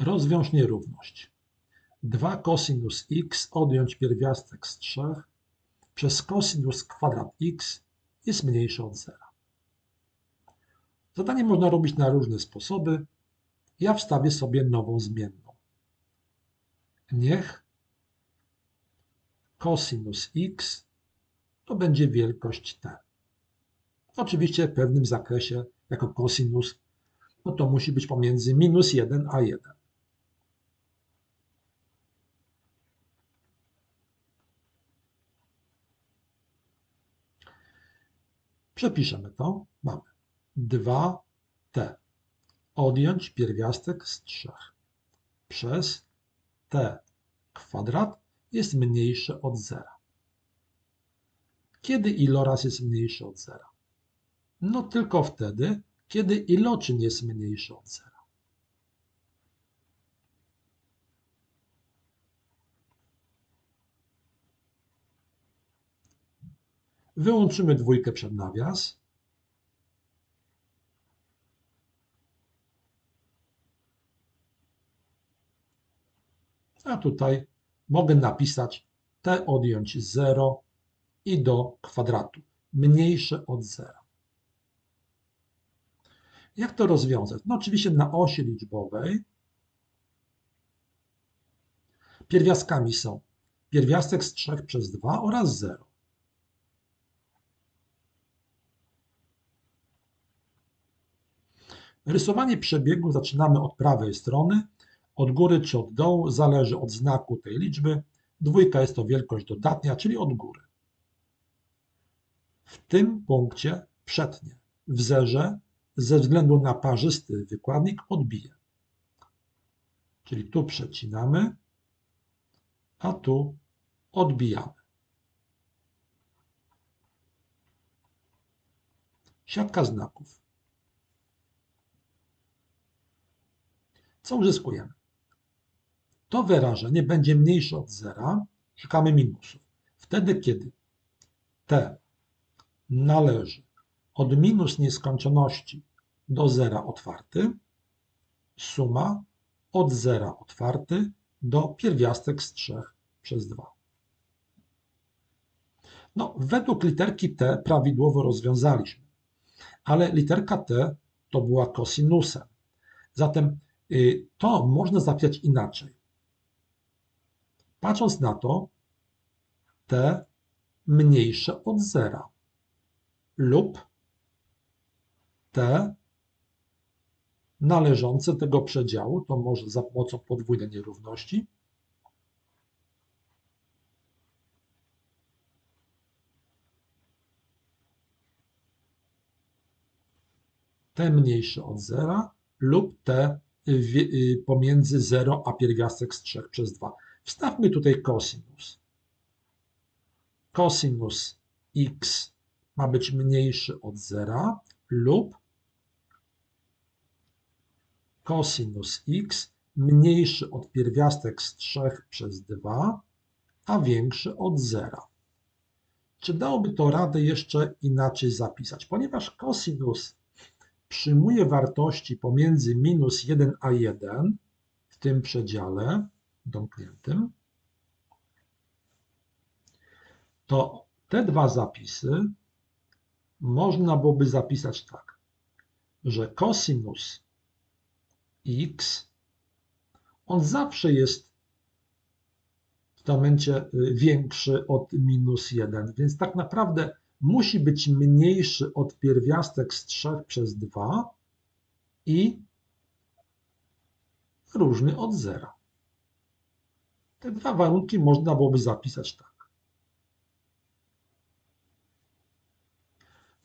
Rozwiąż nierówność. 2 cosinus x odjąć pierwiastek z 3 przez cosinus kwadrat x jest mniejsze od zera. Zadanie można robić na różne sposoby. Ja wstawię sobie nową zmienną. Niech cosinus x to będzie wielkość t. Oczywiście w pewnym zakresie jako cosinus, no to musi być pomiędzy minus 1 a 1. Przepiszemy to. Mamy 2t odjąć pierwiastek z 3 przez t kwadrat jest mniejsze od zera. Kiedy iloraz jest mniejszy od zera? No tylko wtedy, kiedy iloczyn jest mniejszy od zera. Wyłączymy dwójkę przed nawias. A tutaj mogę napisać t odjąć 0 i do kwadratu, mniejsze od 0. Jak to rozwiązać? No oczywiście na osi liczbowej pierwiastkami są pierwiastek z 3 przez 2 oraz 0. Rysowanie przebiegu zaczynamy od prawej strony, od góry czy od dołu, zależy od znaku tej liczby. Dwójka jest to wielkość dodatnia, czyli od góry. W tym punkcie przetnie w zerze ze względu na parzysty wykładnik odbije. Czyli tu przecinamy, a tu odbijamy. Siatka znaków. Co uzyskujemy? To wyrażenie będzie mniejsze od zera, szukamy minusów. Wtedy, kiedy t należy od minus nieskończoności do zera otwarty, suma od zera otwarty do pierwiastek z 3 przez 2. No, według literki t prawidłowo rozwiązaliśmy, ale literka t to była kosinusem. Zatem to można zapisać inaczej. Patrząc na to, t mniejsze od zera lub t należące tego przedziału, to może za pomocą podwójnej nierówności, t mniejsze od zera lub t y, pomiędzy 0 a pierwiastek z 3 przez 2. Wstawmy tutaj cosinus. Cosinus x ma być mniejszy od zera lub cosinus x mniejszy od pierwiastek z 3 przez 2, a większy od zera. Czy dałoby to radę jeszcze inaczej zapisać? Ponieważ cosinus przyjmuje wartości pomiędzy minus 1 a 1 w tym przedziale domkniętym, to te dwa zapisy można byłoby zapisać tak, że cosinus x, on zawsze jest w tym momencie y, większy od minus 1, więc tak naprawdę musi być mniejszy od pierwiastek z 3 przez 2 i różny od zera. Te dwa warunki można byłoby zapisać tak.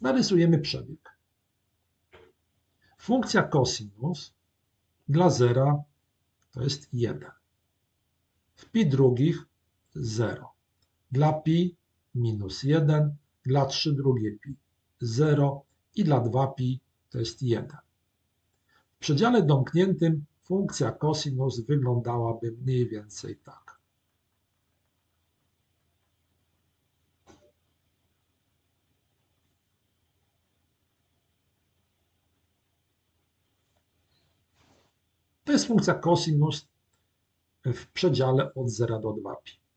Narysujemy przebieg. Funkcja cosinus dla zera to jest 1. W pi drugich 0. Dla pi minus 1, dla 3 drugie pi 0 i dla 2 pi to jest 1. W przedziale domkniętym funkcja cosinus wyglądałaby mniej więcej tak. To jest funkcja cosinus w przedziale od 0 do 2pi.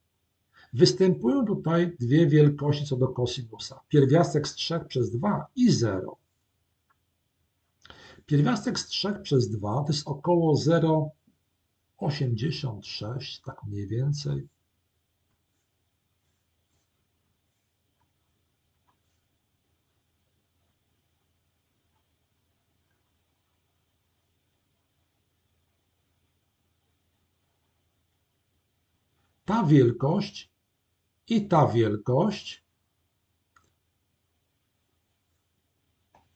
Występują tutaj dwie wielkości co do kosinusa. Pierwiastek z 3 przez 2 i 0. Pierwiastek z 3 przez 2 to jest około 0,86, tak mniej więcej. Ta wielkość i ta wielkość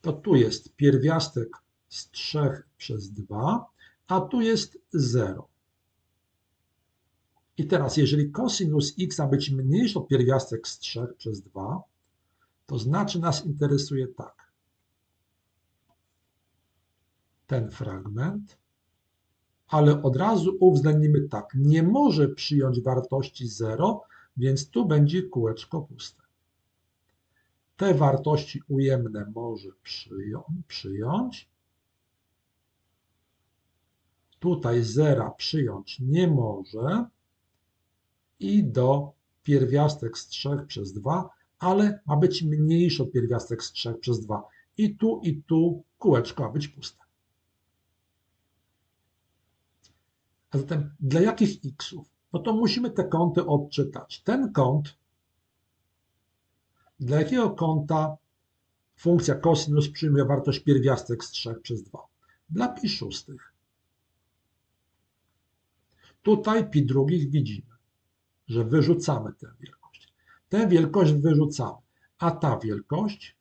to tu jest pierwiastek z 3 przez 2, a tu jest 0. I teraz, jeżeli cosinus x ma być mniejszy od pierwiastek z 3 przez 2, to znaczy nas interesuje tak. Ten fragment, ale od razu uwzględnimy tak. Nie może przyjąć wartości 0, więc tu będzie kółeczko puste. Te wartości ujemne może przyjąć. Tutaj zera przyjąć nie może i do pierwiastek z 3 przez 2, ale ma być mniejszy od pierwiastek z 3 przez 2. I tu, i tu kółeczko ma być puste. A zatem dla jakich xów? No to musimy te kąty odczytać. Ten kąt, dla jakiego kąta funkcja cosinus przyjmuje wartość pierwiastek z 3 przez 2? Dla pi szóstych. Tutaj pi drugich widzimy, że wyrzucamy tę wielkość. Tę wielkość wyrzucamy, a ta wielkość,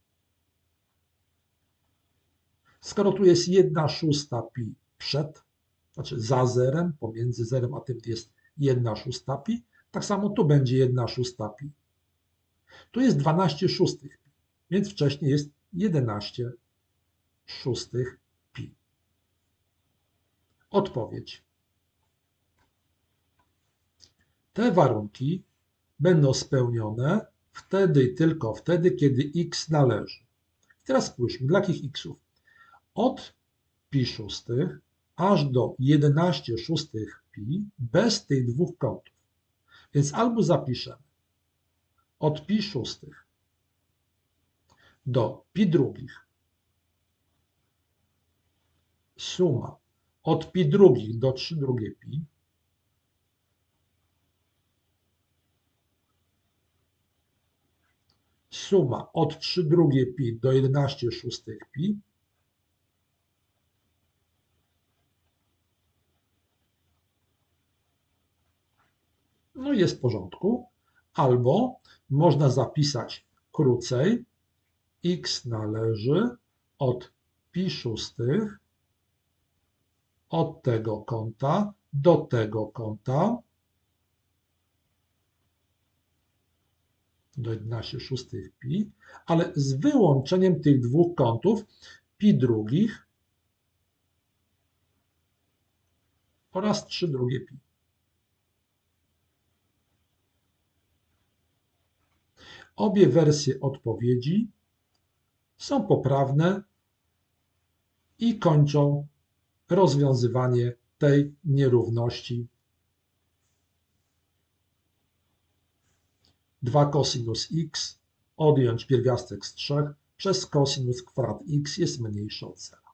skoro tu jest 1 szósta pi przed, znaczy za zerem, pomiędzy zerem a tym jest 1 szósta pi, tak samo tu będzie 1 szósta pi. Tu jest 12 szóstych pi, więc wcześniej jest 11 szóstych pi. Odpowiedź. Te warunki będą spełnione wtedy i tylko wtedy, kiedy x należy. Teraz spójrzmy, dla jakich xów? Od pi szóstych aż do 11 szóstych pi bez tych dwóch kątów. Więc albo zapiszemy od pi szóstych do pi drugich. Suma od pi drugich do 3 drugie pi. Suma od 3 drugie pi do 11 szóstych pi jest w porządku. Albo można zapisać krócej x należy od pi szóstych od tego kąta do tego kąta do 11 szóstych pi, ale z wyłączeniem tych dwóch kątów pi drugich oraz 3 drugie pi. Obie wersje odpowiedzi są poprawne i kończą rozwiązywanie tej nierówności 2 cosinus x odjąć pierwiastek z 3 przez cosinus kwadrat x jest mniejszy od 0.